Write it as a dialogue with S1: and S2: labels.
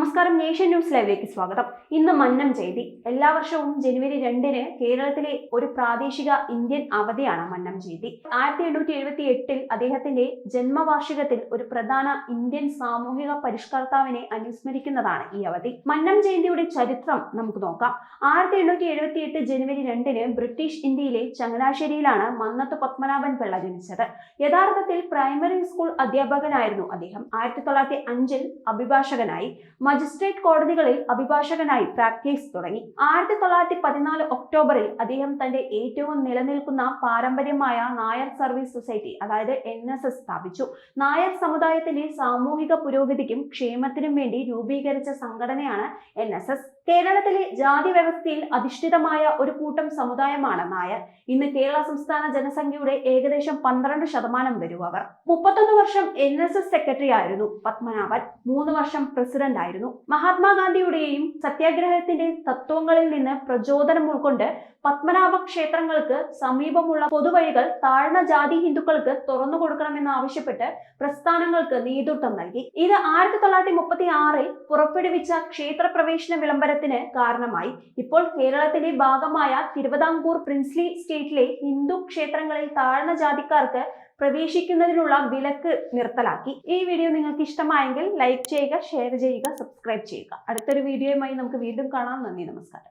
S1: നമസ്കാരം nation news ലൈവിലേക്ക് സ്വാഗതം. ഇന്ന് മന്നം ജയന്തി. എല്ലാ വർഷവും ജനുവരി രണ്ടിന് കേരളത്തിലെ ഒരു പ്രാദേശിക ഇന്ത്യൻ അവധിയാണ് മന്നം ജയന്തി. ആയിരത്തി എണ്ണൂറ്റി എഴുപത്തി എട്ടിൽ അദ്ദേഹത്തിന്റെ ജന്മവാർഷികത്തിൽ ഒരു പ്രധാന ഇന്ത്യൻ സാമൂഹിക പരിഷ്കർത്താവിനെ അനുസ്മരിക്കുന്നതാണ് ഈ അവധി. മന്നം ജയന്തിയുടെ ചരിത്രം നമുക്ക് നോക്കാം. ആയിരത്തി എണ്ണൂറ്റി എഴുപത്തി എട്ട് ജനുവരി രണ്ടിന് ബ്രിട്ടീഷ് ഇന്ത്യയിലെ ചങ്ങനാശ്ശേരിയിലാണ് മന്നത്ത് പത്മനാഭൻ പിള്ള ജനിച്ചത്. യഥാർത്ഥത്തിൽ പ്രൈമറി സ്കൂൾ അധ്യാപകനായിരുന്നു അദ്ദേഹം. ആയിരത്തി തൊള്ളായിരത്തി അഞ്ചിൽ അഭിഭാഷകനായി. മജിസ്ട്രേറ്റ് കോടതികളിൽ അഭിഭാഷകനായി പ്രാക്ടീസ് തുടങ്ങി. ആയിരത്തി തൊള്ളായിരത്തി പതിനാല് ഒക്ടോബറിൽ അദ്ദേഹം തന്റെ ഏറ്റവും നിലനിൽക്കുന്ന പാരമ്പര്യമായ നായർ സർവീസ് സൊസൈറ്റി അതായത് എൻ എസ് എസ് സ്ഥാപിച്ചു. നായർ സമുദായത്തിന്റെ സാമൂഹിക പുരോഗതിക്കും ക്ഷേമത്തിനും വേണ്ടി രൂപീകരിച്ച സംഘടനയാണ് എൻ എസ് എസ്. കേരളത്തിലെ ജാതി വ്യവസ്ഥയിൽ അധിഷ്ഠിതമായ ഒരു കൂട്ടം സമുദായമാണ് നായർ. ഇന്ന് കേരള സംസ്ഥാന ജനസംഖ്യയുടെ ഏകദേശം പന്ത്രണ്ട് ശതമാനം വരും അവർ മുപ്പത്തൊന്ന് വർഷം എൻ എസ് എസ് സെക്രട്ടറി ആയിരുന്നു പത്മനാഭൻ. മൂന്ന് വർഷം പ്രസിഡന്റ് ആയിരുന്നു. മഹാത്മാഗാന്ധിയുടെയും സത്യാഗ്രഹത്തിന്റെ തത്വങ്ങളിൽ നിന്ന് പ്രചോദനം ഉൾക്കൊണ്ട് പത്മനാഭ ക്ഷേത്രങ്ങൾക്ക് സമീപമുള്ള പൊതുവഴികൾ താഴ്ന്ന ജാതി ഹിന്ദുക്കൾക്ക് തുറന്നു കൊടുക്കണമെന്ന് ആവശ്യപ്പെട്ട് പ്രസ്ഥാനങ്ങൾക്ക് നേതൃത്വം നൽകി. ഇത് ആയിരത്തി തൊള്ളായിരത്തി മുപ്പത്തി ആറിൽ പുറപ്പെടുവിച്ച ക്ഷേത്രപ്രവേശന വിളംബരത്തിന് കാരണമായി. ഇപ്പോൾ കേരളത്തിന്റെ ഭാഗമായ തിരുവിതാംകൂർ പ്രിൻസ്ലി സ്റ്റേറ്റിലെ ഹിന്ദു ക്ഷേത്രങ്ങളിൽ താഴ്ന്ന ജാതിക്കാർക്ക് പ്രവേശിക്കുന്നതിനുള്ള വിലക്ക് നിർത്തലാക്കി. ഈ വീഡിയോ നിങ്ങൾക്ക് ഇഷ്ടമായെങ്കിൽ ലൈക്ക് ചെയ്യുക ഷെയർ ചെയ്യുക സബ്സ്ക്രൈബ് ചെയ്യുക. അടുത്തൊരു വീഡിയോയുമായി നമുക്ക് വീണ്ടും കാണാം. നന്ദി നമസ്കാരം.